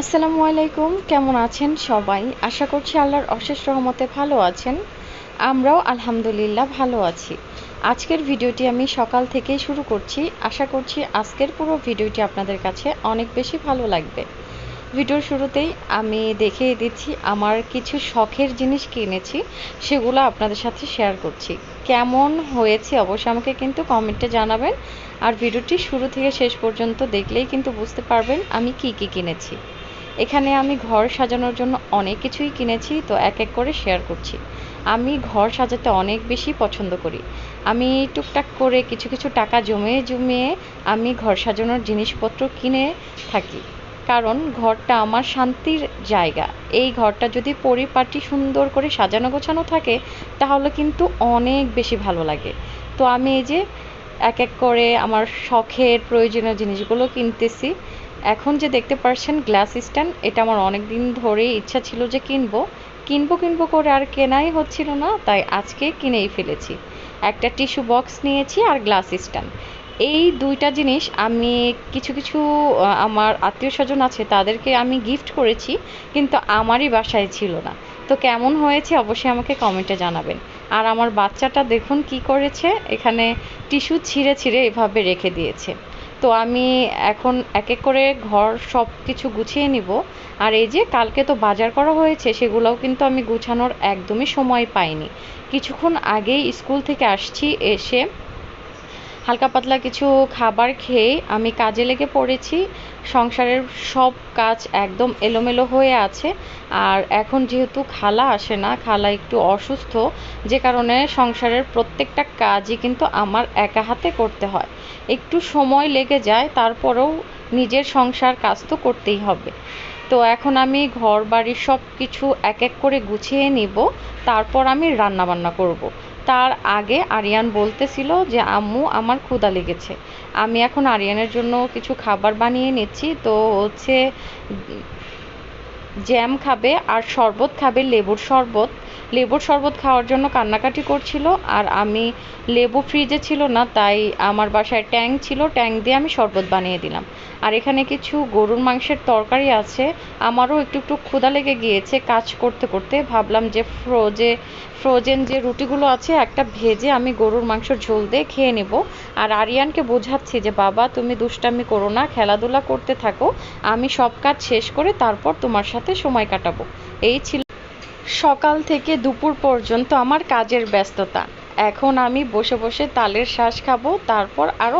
আসসালামু আলাইকুম, কেমন আছেন সবাই? আশা করছি আল্লাহর অশেষ রহমতে ভালো আছেন। আমরাও আলহামদুলিল্লাহ ভালো আছি। আজকের ভিডিওটি আমি সকাল থেকেই শুরু করছি। আশা করছি আজকের পুরো ভিডিওটি আপনাদের কাছে অনেক বেশি ভালো লাগবে। ভিডিওর শুরুতেই আমি দেখিয়ে দিচ্ছি, আমার কিছু শখের জিনিস কিনেছি সেগুলো আপনাদের সাথে শেয়ার করছি। কেমন হয়েছে অবশ্যই আমাকে কিন্তু কমেন্টে জানাবেন। আর ভিডিওটি শুরু থেকে শেষ পর্যন্ত দেখলেই কিন্তু বুঝতে পারবেন আমি কি কি কিনেছি। এখানে আমি ঘর সাজানোর জন্য অনেক কিছুই কিনেছি, তো এক এক করে শেয়ার করছি। আমি ঘর সাজাতে অনেক বেশি পছন্দ করি। আমি টুকটাক করে কিছু কিছু টাকা জমিয়ে জমিয়ে আমি ঘর সাজানোর জিনিসপত্র কিনে থাকি। কারণ ঘরটা আমার শান্তির জায়গা। এই ঘরটা যদি পরিপাটি সুন্দর করে সাজানো গোছানো থাকে, তাহলে কিন্তু অনেক বেশি ভালো লাগে। তো আমি এই যে এক এক করে আমার শখের প্রয়োজনীয় জিনিসগুলো কিনতেছি। এখন যে দেখতে পাচ্ছেন গ্লাস স্ট্যান্ড, এটা আমার অনেক দিন ধরেই ইচ্ছা ছিল যে কিনবো। কিনবো কিনবো করে আর কেনাই হচ্ছিল না, তাই আজকে কিনেই ফেলেছি। একটা টিস্যু বক্স নিয়েছি আর গ্লাস স্ট্যান্ড। এই দুইটা জিনিস আমি কিছু কিছু আমার আত্মীয় স্বজন আছে, তাদেরকে আমি গিফট করেছি, কিন্তু আমারই বাসায় ছিল না। তো কেমন হয়েছে অবশ্যই আমাকে কমেন্টে জানাবেন। আর আমার বাচ্চাটা দেখুন কি করেছে, এখানে টিস্যু ছিঁড়ে ছিঁড়ে এভাবে রেখে দিয়েছে। তো আমি এখন এক এক করে ঘর সব কিছু গুছিয়ে নিব। আর এই যে কালকে তো বাজার করা হয়েছে, সেগুলোও কিন্তু আমি গুছানোর একদমই সময় পাইনি। কিছুক্ষণ আগেই স্কুল থেকে আসছি, এসে হালকা পাতলা কিছু খাবার খেয়ে আমি কাজে লেগে পড়েছি। সংসারের সব কাজ একদম এলোমেলো হয়ে আছে। আর এখন যেহেতু খালা আসে না, খালা একটু অসুস্থ, যে কারণে সংসারের প্রত্যেকটা কাজই কিন্তু আমার একা হাতে করতে হয়। একটু সময় লেগে যায়, তারপরেও নিজের সংসার কাজ তো করতেই হবে। তো এখন আমি ঘর বাড়ির সব কিছু এক এক করে গুছিয়ে নিব, তারপর আমি রান্নাবান্না করব। তার আগে আরিয়ান বলতেছিল যে, আম্মু, আমার ক্ষুদা লেগেছে। আমি এখন আরিয়ানের জন্য কিছু খাবার বানিয়ে নিচ্ছি। তো হচ্ছে জ্যাম খাবে আর শরবত খাবে, লেবুর শরবত। লেবুর শরবত খাওয়ার জন্য কান্নাকাটি করছিল, আর আমি লেবু ফ্রিজে ছিল না, তাই আমার বাসায় ট্যাং ছিল, ট্যাং দিয়ে আমি শরবত বানিয়ে দিলাম। আর এখানে কিছু গরুর মাংসের তরকারি আছে, আমারও একটু একটু ক্ষুদা লেগে গিয়েছে কাজ করতে করতে। ভাবলাম যে ফ্রোজে ফ্রোজেন যে রুটিগুলো আছে, একটা ভেজে আমি গরুর মাংসর ঝোল দিয়ে খেয়ে নেব। আর আরিয়ানকে বোঝাচ্ছি যে, বাবা, তুমি দুষ্টামি করো না, খেলাধুলা করতে থাকো, আমি সব কাজ শেষ করে তারপর তোমার সাথে সময় কাটাবো। এই ছিল সকাল থেকে দুপুর পর্যন্ত আমার কাজের ব্যস্ততা। এখন আমি বসে বসে তালের শাঁস খাব, তারপর আরও